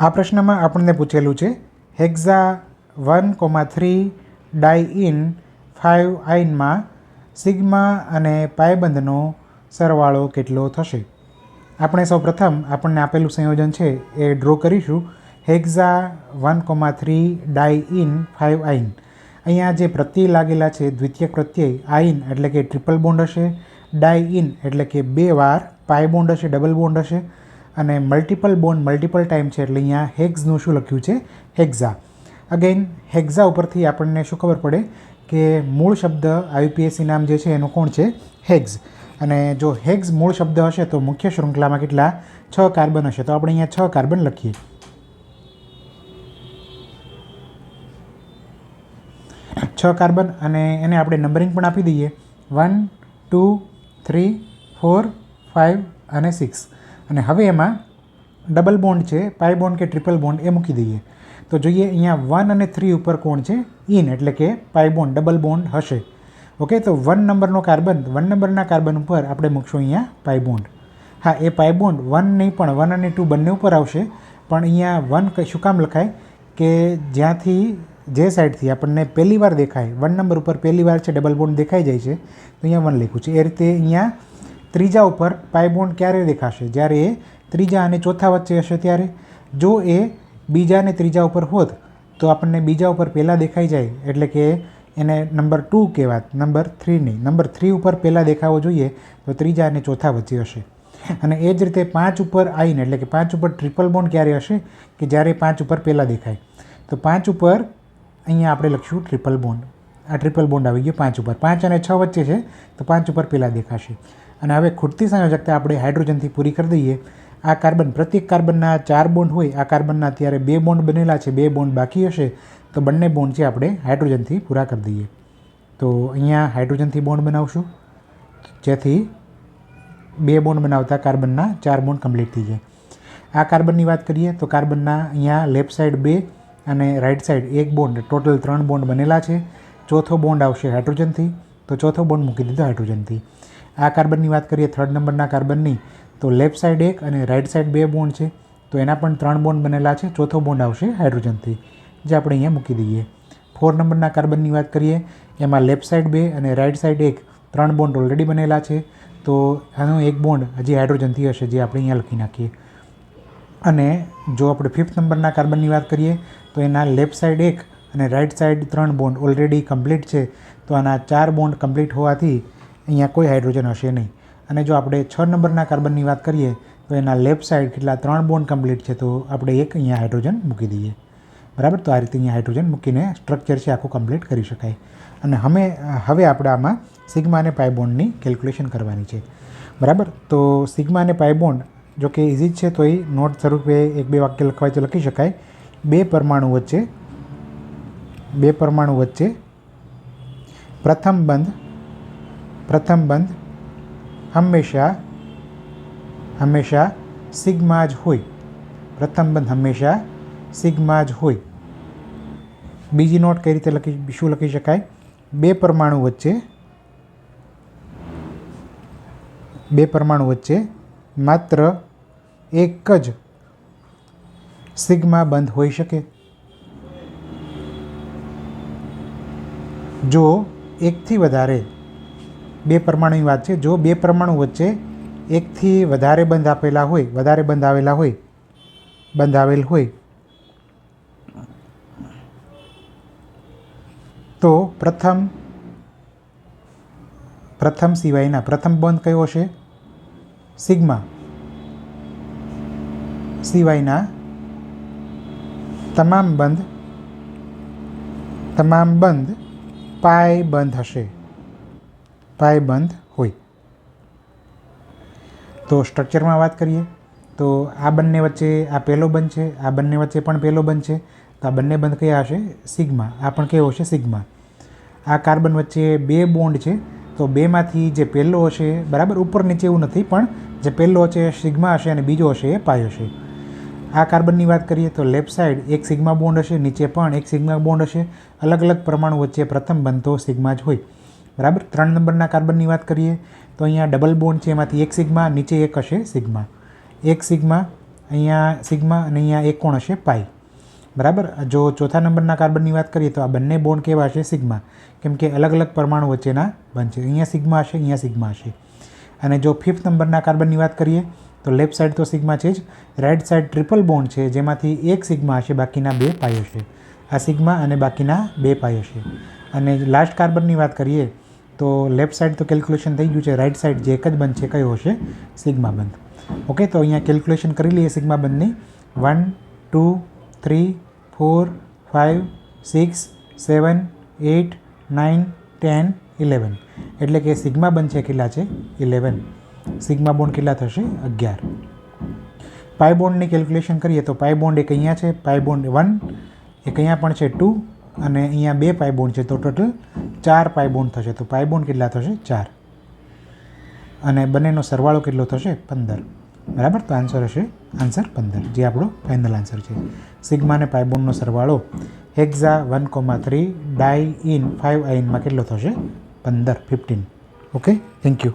આ પ્રશ્નમાં આપણને પૂછેલું છે, hexa one comma three diyne five આઇનમાં sigma અને પાયબંધનો સરવાળો કેટલો થશે? આપણે સૌ પ્રથમ આપણને આપેલું સંયોજન છે, એ ડ્રો કરીશું. Hexa one comma three diyne five ene અહીંયા જે પ્રત્યય લાગેલા છે, દ્વિતીય પ્રત્યય આઇન એટલે કે ટ્રિપલ બોન્ડ હશે. ડાઇઇન એટલે કે બે વાર પાય બોન્ડ હશે, ડબલ બોન્ડ હશે. અને મલ્ટિપલ બોન્ડ મલ્ટિપલ ટાઈમ છે એટલે અહીંયા હેગ્સનું શું લખ્યું છે? હેક્ઝા. અગેન હેક્ઝા ઉપરથી આપણને શું ખબર પડે કે મૂળ શબ્દ આયુપીએસસી નામ જે છે એનું કોણ છે? હેગ્સ અને જો હેગ્સ મૂળ શબ્દ હશે તો મુખ્ય શૃંખલામાં કેટલા? છ કાર્બન હશે. તો આપણે અહીંયા છ કાર્બન લખીએ. છ કાર્બન અને એને આપણે નંબરિંગ પણ આપી દઈએ. One two three four five અને સિક્સ અને હવે એમાં ડબલ બોન્ડ છે પાઈ બોન્ડ કે ટ્રિપલ બોન્ડ એ મૂકી દઈએ. તો જોઈએ અહીંયા વન અને થ્રી ઉપર કોણ છે? ઇન એટલે કે પાઈ બોન્ડ ડબલ બોન્ડ હશે. ઓકે તો વન નંબરનો કાર્બન વન નંબરના કાર્બન ઉપર આપણે મૂકશું અહીંયા પાય બોન્ડ હા, એ પાય બોન્ડ વન નહીં, પણ વન અને ટુ બંને ઉપર આવશે. પણ અહીંયા વન શું કામ લખાય? કે જ્યાંથી જે સાઈડથી આપણને પહેલી વાર દેખાય વન નંબર ઉપર પહેલી વાર છે ડબલ બોન્ડ દેખાઈ જાય છે, તો અહીંયા વન લખ્યું છે. એ રીતે અહીંયા ત્રીજા ઉપર પાય બોન્ડ ક્યારે દેખાશે? જ્યારે એ ત્રીજા અને ચોથા વચ્ચે હશે ત્યારે? જો એ બીજા અને ત્રીજા ઉપર હોત, તો આપણને બીજા ઉપર પહેલાં દેખાઈ જાય. એટલે કે એને નંબર ટુ કહેવાત. નંબર થ્રી નહીં. નંબર થ્રી ઉપર પહેલાં દેખાવો જોઈએ, તો ત્રીજા અને ચોથા વચ્ચે હશે. અને એ જ રીતે પાંચ ઉપર આવીને એટલે કે પાંચ ઉપર ટ્રિપલ બોન્ડ ક્યારે હશે? કે જ્યારે પાંચ ઉપર પહેલાં દેખાય. તો પાંચ ઉપર અહીંયા આપણે લખીશું ટ્રિપલ બોન્ડ. આ ટ્રિપલ બોન્ડ આવી ગયો પાંચ ઉપર. પાંચ અને છ વચ્ચે છે, તો પાંચ ઉપર પહેલાં દેખાશે. અને હવે ખૂટતી સંયોજકતા આપણે હાઇડ્રોજનથી પૂરી કરી દઈએ. આ કાર્બન પ્રત્યેક કાર્બનના ચાર બોન્ડ હોય, આ કાર્બનના અત્યારે બે બોન્ડ બનેલા છે, બે બોન્ડ બાકી હશે, તો બંને બોન્ડ છે આપણે હાઇડ્રોજનથી પૂરા કરી દઈએ. તો અહીંયા હાઇડ્રોજનથી બોન્ડ બનાવશું, જેથી બે બોન્ડ બનાવતા કાર્બનના ચાર બોન્ડ કમ્પ્લીટ થઈ જાય. આ કાર્બનની વાત કરીએ, તો કાર્બનના અહીંયા લેફ્ટ સાઈડ બે અને રાઈટ સાઈડ એક બોન્ડ ટોટલ ત્રણ બોન્ડ બનેલા છે. ચોથો બોન્ડ આવશે હાઇડ્રોજનથી, તો ચોથો બોન્ડ મૂકી દીધો હાઇડ્રોજનથી. આ કાર્બનની વાત કરીએ થર્ડ નંબરના કાર્બનની, તો લેફ્ટ સાઈડ એક અને રાઈટ સાઈડ બે બોન્ડ છે. તો એના પણ ત્રણ બોન્ડ બનેલા છે. ચોથો બોન્ડ આવશે હાઇડ્રોજનથી જે આપણે અહીંયા મૂકી દઈએ. ફોર નંબરના કાર્બનની વાત કરીએ, એમાં લેફ્ટ સાઈડ બે અને રાઈટ સાઈડ એક ત્રણ બોન્ડ ઓલરેડી બનેલા છે. તો આનો એક બોન્ડ હજી હાઇડ્રોજનથી હશે, જે આપણે અહીંયા લખી નાખીએ. અને જો આપણે ફિફ્થ નંબરના કાર્બનની વાત કરીએ, તો એના લેફ્ટ સાઈડ એક અને રાઈટ સાઈડ ત્રણ બોન્ડ ઓલરેડી કમ્પ્લીટ છે. તો આના ચાર બોન્ડ કમ્પ્લીટ હોવાથી અહીંયા કોઈ હાઇડ્રોજન હશે નહીં. અને જો આપણે છ નંબરના કાર્બનની વાત કરીએ, તો એના લેફ્ટ સાઈડ કેટલા ત્રણ બોન્ડ કમ્પ્લીટ છે, તો આપણે એક અહીંયા હાઇડ્રોજન મૂકી દઈએ. બરાબર? તો આ રીતે અહીંયા હાઇડ્રોજન મૂકીને સ્ટ્રક્ચર છે આખું કમ્પ્લીટ કરી શકાય. અને અમે હવે આપણે આમાં સિગ્મા અને પાય બોન્ડની કેલ્ક્યુલેશન કરવાની છે. બરાબર? તો સિગ્મા અને પાય બોન્ડ, જો કે ઇઝી જ છે, તો એ નોટ સ્વરૂપે એક બે વાક્ય લખવાય તો લખી શકાય. બે પરમાણુ વચ્ચે, બે પરમાણુ વચ્ચે પ્રથમ બંધ પ્રથમ બંધ. હંમેશા હંમેશા સિગ્મા જ હોય. પ્રથમ બંધ હંમેશા સિગ્મા જ હોય. બીજી નોટ કઈ રીતે લખી, શું લખી શકાય? બે પરમાણુ વચ્ચે, બે પરમાણુ વચ્ચે માત્ર એક જ સિગ્મા બંધ હોઈ શકે. જો એકથી વધારે બે પરમાણુની વાત છે. જો બે પરમાણુ વચ્ચે એકથી વધારે બંધ આપેલા હોય, વધારે બંધ આવેલા હોય, બંધ આવેલ હોય, તો પ્રથમ પ્રથમ સિવાયના પ્રથમ બંધ કયો હશે? સિગ્મા. સિવાયના તમામ બંધ તમામ બંધ પાય બંધ હશે. પાય બંધ હોય. તો સ્ટ્રક્ચરમાં વાત કરીએ, તો આ બંને વચ્ચે આ પહેલો બંધ છે, આ બંને વચ્ચે પણ પહેલો બંધ છે. તો આ બંને બંધ કયા હશે? સિગ્મા. આ પણ કેવો હશે? સિગ્મા. આ કાર્બન વચ્ચે બે બોન્ડ છે, તો બેમાંથી જે પહેલો હશે, બરાબર ઉપર નીચે એવું નથી, પણ જે પહેલો હશે એ સિગ્મા હશે અને બીજો હશે એ પાય હશે. આ કાર્બનની વાત કરીએ, તો લેફ્ટ સાઈડ એક સિગ્મા બોન્ડ હશે, નીચે પણ એક સિગ્મા બોન્ડ હશે. અલગ અલગ પરમાણુ વચ્ચે પ્રથમ બનતો સિગ્મા જ હોય. બરાબર? ત્રણ નંબરના કાર્બનની વાત કરીએ, તો અહીંયા ડબલ બોન્ડ છે, એમાંથી એક સિગ્મા, નીચે એક હશે સિગ્મા. એક સિગ્મા અહીંયા સિગ્મા અને અહીંયા એક કોણ હશે? પાઈ. બરાબર? જો ચોથા નંબરના કાર્બનની વાત કરીએ, તો આ બંને બોન્ડ કેવા હશે? સિગ્મા. કેમ કે અલગ અલગ પરમાણુ વચ્ચેના બનશે અહીંયા સિગ્મા હશે, અહીંયા સિગ્મા હશે. અને જો ફિફ્થ નંબરના કાર્બનની વાત કરીએ, તો લેફ્ટ સાઈડ તો સિગ્મા છે જ. રાઈટ સાઈડ ટ્રિપલ બોન્ડ છે, જેમાંથી એક સિગ્મા હશે, બાકીના બે પાઈ હશે. આ સિગ્મા અને બાકીના બે પાઈ હશે. અને લાસ્ટ કાર્બનની વાત કરીએ તો લેફ્ટ સાઈડ તો કેલ્ક્યુલેશન થઈ ગયું છે રાઈટ સાઈડ જે એક જ બંધ છે, કયો હશે? સિગ્મા બંધ. ઓકે તો અહીંયા કેલ્ક્યુલેશન કરી લઈએ સિગ્મા બંધની. One two three four five six seven eight nine ten eleven એટલે કે સિગ્મા બંધ છે કેટલા છે? ઇલેવન સિગ્મા બોન્ડ કેટલા થશે? અગિયાર. પાઈ બોન્ડની કેલ્ક્યુલેશન કરીએ તો પાઈ બોન્ડ એક અહીંયા છે પાઈ બોન્ડ વન એક અહીંયા પણ છે ટુ અને અહીંયા બે પાઈ બોન્ડ છે. તો ટોટલ ચાર પાયબોન થશે. તો પાયબોન કેટલા થશે? ચાર. અને બંનેનો સરવાળો કેટલો થશે? પંદર. બરાબર? તો આન્સર હશે આન્સર પંદર. જે આપણો ફાઇનલ આન્સર છે. સિગ્મા અને પાયબોનનો સરવાળો hexa one comma three diyne five આઇનમાં કેટલો થશે? પંદર. ફિફ્ટીન. ઓકે? Thank you.